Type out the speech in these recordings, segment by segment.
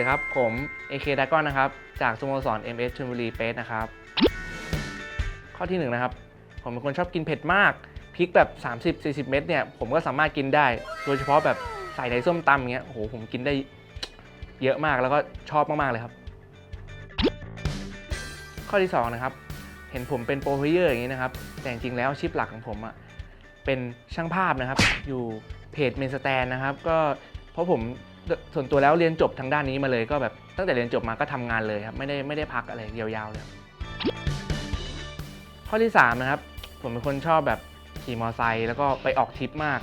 ดีครับ ผม AK d r a g o n นะครับ จากสโมสร MS ชลบุรีเปสนะครับ ข้อที่หนึ่งนะครับ ผมเป็นคนชอบกินเผ็ดมาก พริกแบบ 30-40 เม็ดเนี่ย ผมก็สามารถกินได้ โดยเฉพาะแบบใส่ในส้มตำอย่างเงี้ย โอ้โห ผมกินได้เยอะมากแล้วก็ชอบมาก ๆ เลยครับ ข้อที่สองนะครับ เห็นผมเป็นโปรเพลเยอร์อย่างนี้นะครับ แต่จริงๆแล้วชีพหลักของผมอะเป็นช่างภาพนะครับ อยู่เพจเมนสแตนนะครับ ก็เพราะผม ส่วนตัวแล้วเรียนจบทางด้านนี้มาเลยก็แบบตั้งแต่เรียนจบมาก็ทำงานเลยครับไม่ได้ไม่ได้พักอะไรยาวๆเลยข้อที่สามนะครับผมเป็นคนชอบแบบขี่มอไซค์แล้วก็ไปออกทริปมาก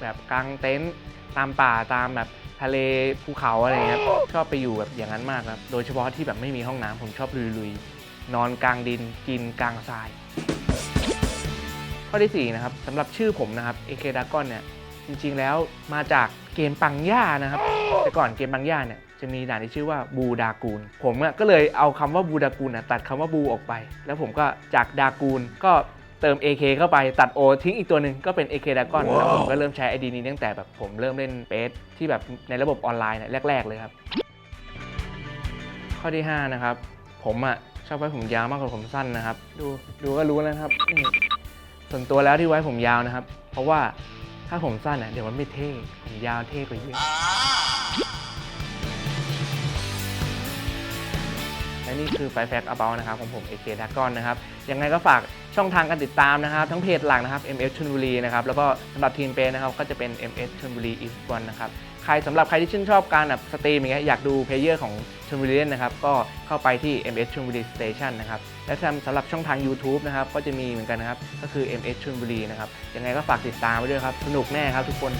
แบบกลางเต็นท์ตามป่าตามแบบทะเลภูเขาอะไรเงี้ยครับชอบไปอยู่แบบอย่างนั้นมากครับโดยเฉพาะที่แบบไม่มีห้องน้ำผมชอบลุยๆนอนกลางดินกินกลางทราย ข้อที่4นะครับสำหรับชื่อผมนะครับ AK d r a g o n เนี่ยจริงๆแล้วมาจาก เกมปังย่านะครับ แต่ก่อนเกมปังย่าเนี่ยจะมีด่านที่ชื่อว่าบูดากูล ผมอะก็เลยเอาคำว่าบูดากูลนะตัดคำว่าบูออกไป แล้วผมก็จากดากูลก็เติม AK เข้าไปตัด O ทิ้งอีกตัวหนึ่งก็เป็น AK d r a g o n แล้วผมก็เริ่มใช้ ID นี้ตั้งแต่แบบผมเริ่มเล่นเปสที่แบบในระบบออนไลน์เนี่ยแรก ๆ เลยครับ ข้อที่ 5 นะครับ ผมอะชอบไว้ผมยาวมากกว่าผมสั้นนะครับ ดูดูก็รู้แล้วนะครับนี่ส่วนตัวแล้วที่ไว้ผมยาวนะครับ เพราะว่า ถ้าผมสั้นอะเดี๋ยวมันไม่เท่ผมยาวเท่กว่าเยอะและนี่คือไฟแฟก about นะครับของผม AK d r a g o n นะครับ ยังไงก็ฝากช่องทางการติดตามนะครับ ทั้งเพจหลักนะครับ MS ชลบุรีนะครับ แล้วก็สำหรับทีมเปนนะครับ ก็จะเป็น MS ชลบุรี East One นะครับ ใครสำหรับใครที่ชื่นชอบการแบบสตรีมอย่างเงี้ยอยากดูเพลเยอร์ของชมบุรีเล่นนะครับก็เข้าไปที่ MS ชมบุรี Station นะครับและสำหรับช่องทาง YouTube นะครับก็จะมีเหมือนกันนะครับก็คือ MS ชมบุรีนะครับยังไงก็ฝากติดตามไว้ด้วยครับสนุกแน่ครับทุกคน